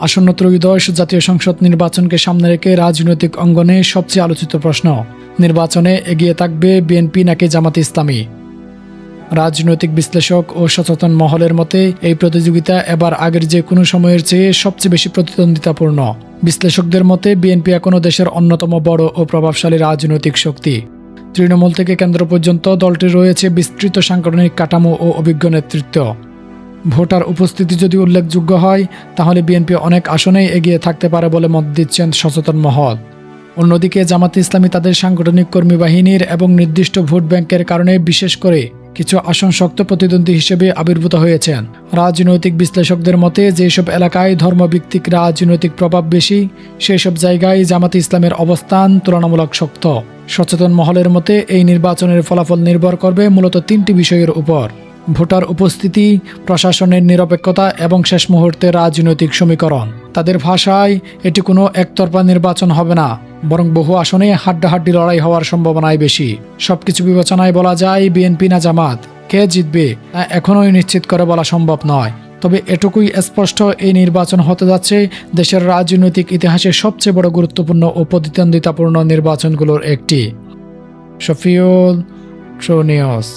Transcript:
আসন্ন ত্রয়োদশ জাতীয় সংসদ নির্বাচনকে সামনে রেখে রাজনৈতিক অঙ্গনে সবচেয়ে আলোচিত প্রশ্ন। নির্বাচনে এগিয়ে থাকবে বিএনপি নাকি জামাতে ইসলামী? রাজনৈতিক বিশ্লেষক ও সচেতন মহলের মতে, এই প্রতিযোগিতা এবার আগের যে কোনো সময়ের চেয়ে সবচেয়ে বেশি প্রতিদ্বন্দ্বিতাপূর্ণ। বিশ্লেষকদের মতে, বিএনপি এখনও দেশের অন্যতম বড় ও প্রভাবশালী রাজনৈতিক শক্তি। তৃণমূল থেকে কেন্দ্র পর্যন্ত দলটির রয়েছে বিস্তৃত সাংগঠনিক কাঠামো ও অভিজ্ঞ নেতৃত্ব। ভোটার উপস্থিতি যদি উল্লেখযোগ্য হয়, তাহলে বিএনপি অনেক আসনেই এগিয়ে থাকতে পারে বলে মত দিচ্ছেন সচেতন মহল। অন্যদিকে জামাত ইসলামী তাদের সাংগঠনিক কর্মী বাহিনীর এবং নির্দিষ্ট ভোট ব্যাংকের কারণে বিশেষ করে কিছু আসন শক্ত প্রতিদ্বন্দ্বী হিসেবে আবির্ভূত হয়েছেন। রাজনৈতিক বিশ্লেষকদের মতে, যেসব এলাকায় ধর্মভিত্তিক রাজনৈতিক প্রভাব বেশি, সেসব জায়গায় জামাত ইসলামের অবস্থান তুলনামূলক শক্ত। সচেতন মহলের মতে, এই নির্বাচনের ফলাফল নির্ভর করবে মূলত তিনটি বিষয়ের উপর। ভোটার উপস্থিতি, প্রশাসনের নিরপেক্ষতা এবং শেষ মুহূর্তে রাজনৈতিক সমীকরণ। তাদের ভাষায়, এটি কোনো একতরফা নির্বাচন হবে না, বরং বহু আসনে হাড্ডাহাড্ডি লড়াই হওয়ার সম্ভাবনাই বেশি। সবকিছু বিবেচনায় বলা যায়, বিএনপি না জামাত। কে জিতবে, তা এখনোই নিশ্চিত করে বলা সম্ভব নয়। তবে এটুকুই স্পষ্ট, এই নির্বাচন হতে যাচ্ছে দেশের রাজনৈতিক ইতিহাসে সবচেয়ে বড় গুরুত্বপূর্ণ ও প্রতিদ্বন্দ্বিতাপূর্ণ নির্বাচনগুলোর একটি। শফিউল ট্রোনিয়স